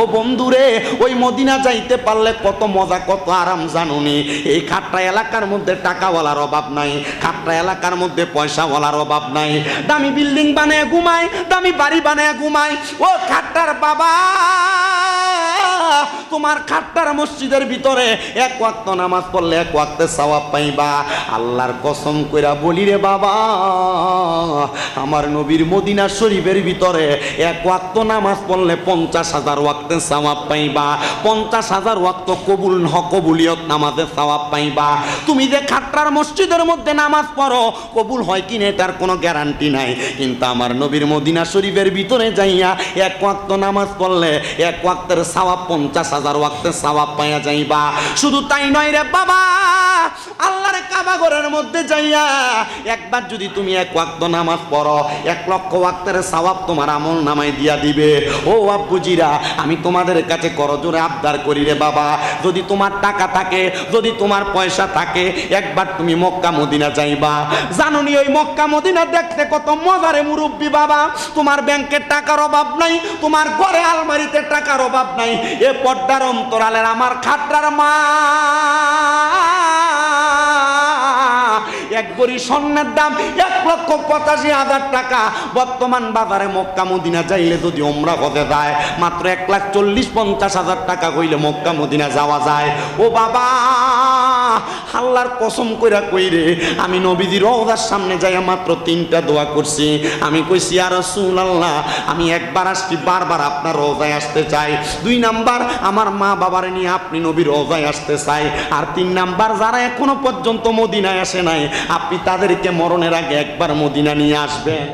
ও বন্ধুরে, ওই মদিনা যাইতে পারলে কত মজা, কত আরাম জানুনি। এই খাট্টা এলাকার মধ্যে টাকাওয়ালার অভাব নাই, খাট্টা এলাকার মধ্যে পয়সাওয়ালার অভাব নাই। দামি বিল্ডিং বানায় ঘুমায়, দামি বাড়ি বানায় ঘুমায়। ও খাট্টার বাবা! তোমার খাট্টার মসজিদের ভিতরে এক ওয়াক্ত নামাজ পড়লে এক ওয়াক্তে সওয়াব পাইবা। আল্লাহর কসম কইরা বলি রে বাবা, আমার নবীর মদিনা শরীফের ভিতরে এক ওয়াক্ত নামাজ পড়লে পঞ্চাশ হাজার ওয়াক্তে সওয়াব পাইবা। পঞ্চাশ হাজার ওয়াক্ত কবুল কবুলিয়ত নামাজে সওয়াব পাইবা। তুমি যে খাট্টার মসজিদের মধ্যে নামাজ পড়ো, কবুল হয় কিনা তার কোনো গ্যারান্টি নাই। কিন্তু আমার নবীর মদিনা শরীফের ভিতরে যাইয়া এক ওয়াক্ত নামাজ পড়লে এক ওয়াক্তের সওয়াব পঞ্চাশ হাজার ওয়াক্তের সওয়াব পাইয়া যাইবা। শুধু তাই নয় রে বাবা ঘরের মধ্যে যাইয়া একবার যদি তুমি এক ওয়াক্ত নামাজ পড়ো, এক লক্ষ ওয়াক্তের সওয়াব তোমার আমল নামায় দিয়া দিবে। ও আব্বুজিরা আমি তোমাদের কাছে করজোরে আবদার করি রে বাবা। যদি তোমার টাকা থাকে, যদি তোমার পয়সা থাকে, একবার তুমি মক্কা মদিনা যাইবা। জানুনি ওই মক্কা মদিনা দেখতে কত মজারে মুরব্বী বাবা। তোমার ব্যাংকের টাকার অভাব নাই, তোমার ঘরে আলমারিতে টাকার অভাব নাই। এ পর্দার অন্তরালের আমার খাট্টার মা। এক বড়ি স্বর্ণের দাম এক লক্ষ পঁচাশি হাজার টাকা। বর্তমান বাজারে মক্কা মদিনা যাইলে যদি ওমরা হতে যায়, মাত্র এক লাখ চল্লিশ পঞ্চাশ হাজার টাকা কইলে মক্কা মদিনা যাওয়া যায়। ও বাবা! আল্লাহর কসম কইরা কই রে, আমি নবীজির রওজার সামনে যাইয়া মাত্র তিনটা দোয়া করছি। আমি কইছি আর রসুল আল্লাহ আমি একবার আসছি, বারবার আপনার রোজায় আসতে চাই। দুই নাম্বার, আমার মা বাবার নিয়ে আপনি নবীর রোজায় আসতে চাই। আর তিন নাম্বার, যারা এখনও পর্যন্ত মদিনায় আসে নাই, আপনি তাদেরকে মরণের আগে একবার মদিনা নিয়ে আসবেন।